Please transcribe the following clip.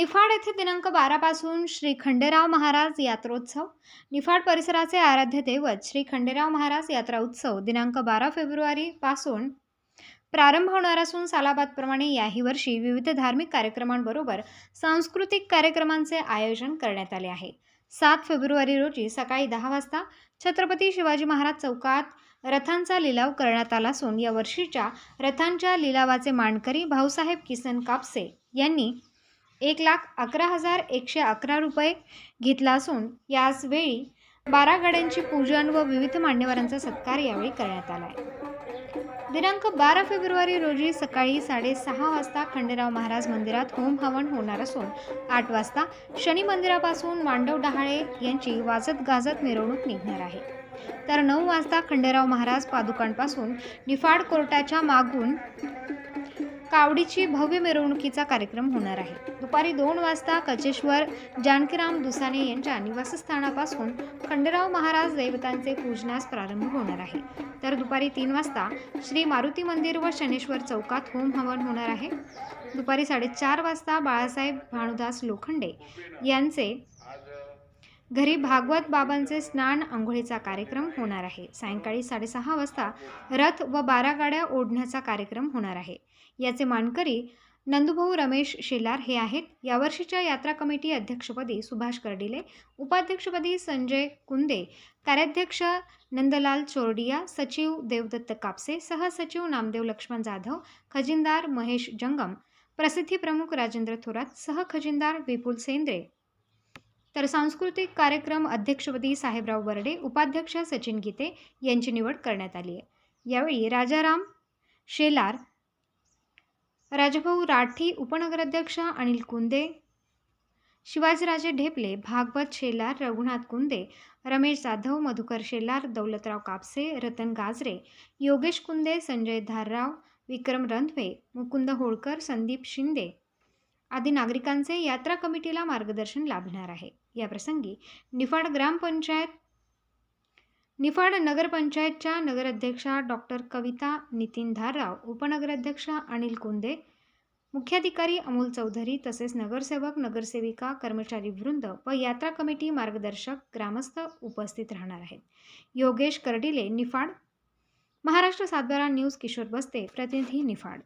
निफाड येथे दिनांक बारापासून श्री खंडेराव महाराज यात्रोत्सव निफाड परिसराचे आराध्य दैवत श्री खंडेराव महाराज यात्रा उत्सव दिनांक बारा फेब्रुवारीपासून प्रारंभ होणार असून सालाबादप्रमाणे याही वर्षी विविध धार्मिक कार्यक्रमांबरोबर सांस्कृतिक कार्यक्रमांचे आयोजन करण्यात आले आहे. सात फेब्रुवारी रोजी सकाळी दहा वाजता छत्रपती शिवाजी महाराज चौकात रथांचा लिलाव करण्यात आला असून या वर्षीच्या रथांच्या लिलावाचे मानकरी भाऊसाहेब किसन कापसे यांनी एक लाख अकरा हजार एकशे अकरा रुपये घेतला असून याच वेळी बारा गाड्यांची पूजन व विविध मान्यवरांचा सत्कार यावेळी करण्यात आला आहे. दिनांक बारा फेब्रुवारी रोजी सकाळी साडेसहा वाजता खंडेराव महाराज मंदिरात होम हवन होणार असून आठ वाजता शनी मंदिरापासून मांडव डहाळे यांची वाजत गाजत मिरवणूक निघणार आहे. तर नऊ वाजता खंडेराव महाराज पादुकांपासून निफाड कोर्टाच्या मागून कावडीची भव्य मिरवणुकीचा कार्यक्रम होणार आहे. दुपारी दोन वाजता कचेश्वर जानकीराम दुसाने यांच्या निवासस्थानापासून खंडेराव महाराज दैवतांचे पूजनास प्रारंभ होणार आहे. तर दुपारी तीन वाजता श्री मारुती मंदिर व शनेश्वर चौकात होम हवन होणार आहे. दुपारी साडेचार वाजता बाळासाहेब भानुदास लोखंडे यांचे घरी भागवत बाबांचे स्नान आंघोळीचा कार्यक्रम होणार आहे. सायंकाळी साडेसहा वाजता रथ व बारा गाड्या ओढण्याचा कार्यक्रम होणार आहे. याचे मानकरी नंदुभाऊ रमेश शेलार हे आहेत. यावर्षीच्या यात्रा कमिटी अध्यक्षपदी सुभाष कर्डिले उपाध्यक्षपदी संजय कुंदे कार्याध्यक्ष नंदलाल चोरडिया सचिव देवदत्त कापसे सहसचिव नामदेव लक्ष्मण जाधव खजिनदार महेश जंगम प्रसिद्धी प्रमुख राजेंद्र थोरात सहखजिनदार विपुल सेंद्रे तर सांस्कृतिक कार्यक्रम अध्यक्षपदी साहेबराव बर्डे उपाध्यक्ष सचिन गीते यांची निवड करण्यात आली आहे. यावेळी राजाराम शेलार राजभाऊ राठी उपनगराध्यक्ष अनिल कुंदे शिवाजीराजे ढेपले भागवत शेलार रघुनाथ कुंदे रमेश जाधव मधुकर शेलार दौलतराव कापसे रतन गाजरे योगेश कुंदे संजय धारराव विक्रम रंधवे मुकुंद होळकर संदीप शिंदे आदी नागरिकांचे यात्रा कमिटीला मार्गदर्शन लाभणार आहे. याप्रसंगी निफाड ग्रामपंचायत निफाड नगरपंचायतच्या नगराध्यक्षा डॉक्टर कविता नितीन धारराव उपनगराध्यक्ष अनिल कुंदे मुख्याधिकारी अमोल चौधरी तसेच नगरसेवक नगरसेविका कर्मचारी वृंद व यात्रा कमिटी मार्गदर्शक ग्रामस्थ उपस्थित राहणार आहेत. योगेश कर्डिले निफाड. महाराष्ट्र सातबारा न्यूज किशोर बस्ते प्रतिनिधी निफाड.